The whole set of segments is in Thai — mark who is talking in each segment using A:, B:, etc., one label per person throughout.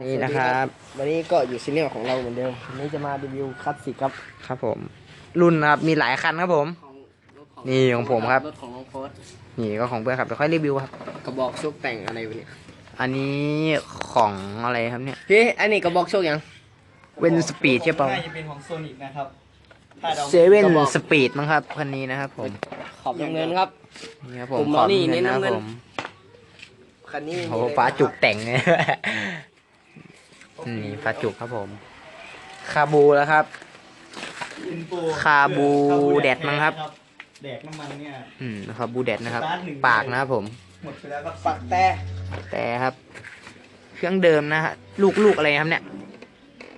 A: นี่นะครับ
B: วันนี้ก็อยู่ซีเนียของเราเหมือนเดิมวันนี้จะมารีวิวคลาสสิกครับ
A: ครับผม รุ่นนะครับ มีหลายคันครับผม
B: ของรถ
A: นี่ของผมครับ
B: รถของน้องโฟส
A: นี่ก็ของเพื่อนครับเดี๋ยวค่อยรีวิวครับ
B: กระบอกโชคแต่งอะไรวะเนี่ย
A: อันนี้ของอะไรครับเนี่ย
B: พี่อันนี้กระบอกโชคยัง
A: เวนสปีดใช่เปล่า
C: น่าจะเป็นของโซนิกนะครับถ้าเรา
A: เซเว่น
B: กระบอก
A: สปีดมั้งครับคันนี้นะครับผม
B: ขอบน้ำเงินครับ
A: นี่ครับผม
B: ผม
A: ขอบ
B: นี่
A: เงิ
B: เน้น
A: นะค
B: น้ำ
A: รับ
B: เงิน
A: ผม
B: คันนี้
A: โอ้โหฟ้าจุกแต่งเนี่ย นี่ฟ้าจุกครับผม คาบูแล้วครับ
C: อินโฟ
A: คาบูแดดมั้งครับ
C: แดกน้ำมันเนี่ย
A: อืมคาบูแดดนะครับ
C: สตาร์ทหนึ่ง
A: ปากนะครับผม
C: หมดไปแล้วครับ
B: ปักแต่
A: แต่ครับ เครื่องเดิมนะฮะลูกลูกอะไรครับเนี่ย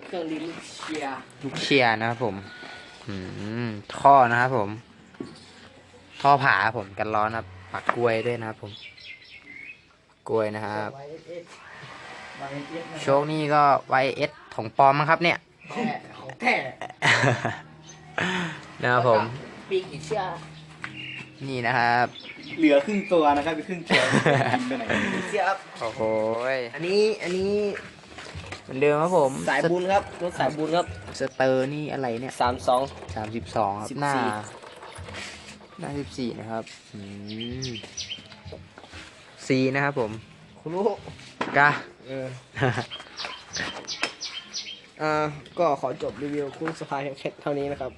B: เครื่องดีลูกเชียร์
A: ลูกเชียร์นะครับผม อืมท่อนะครับผม ท่อผาครับผมกันร้อนครับ ปักกล้วยด้วยนะครับผม กล้วยนะครับ
B: ไว้เอส
C: วายเอสนะ
A: โชคนี่ก็ไวเอสของปลอมมั้งครับเนี่ย
B: แท้ของแท้
A: นะครับผม
B: ปีกอีเชียร์
A: นี่นะครับ
C: เหลือครึ่งตัวนะครับอีกครึ่งตัวกินไปไหน
B: อีเชียร์ครับ
A: โอ้โหย
B: อันนี้อันนี้
A: เหมือนเดิมครับผม
B: สายบุญครับรถสายบุญครับ
A: สเตอร์นี่อะไรเนี่ย
B: สามสอง
A: สามสิบสองครับ
B: 14
A: หน้าหน้าสิบสี่นะครับอืมซีนะครับผม
B: คุณรู้
A: กะ
B: เออ อ่า ก็ขอจบรีวิวคุณสปายแคทเท่านี้นะครับ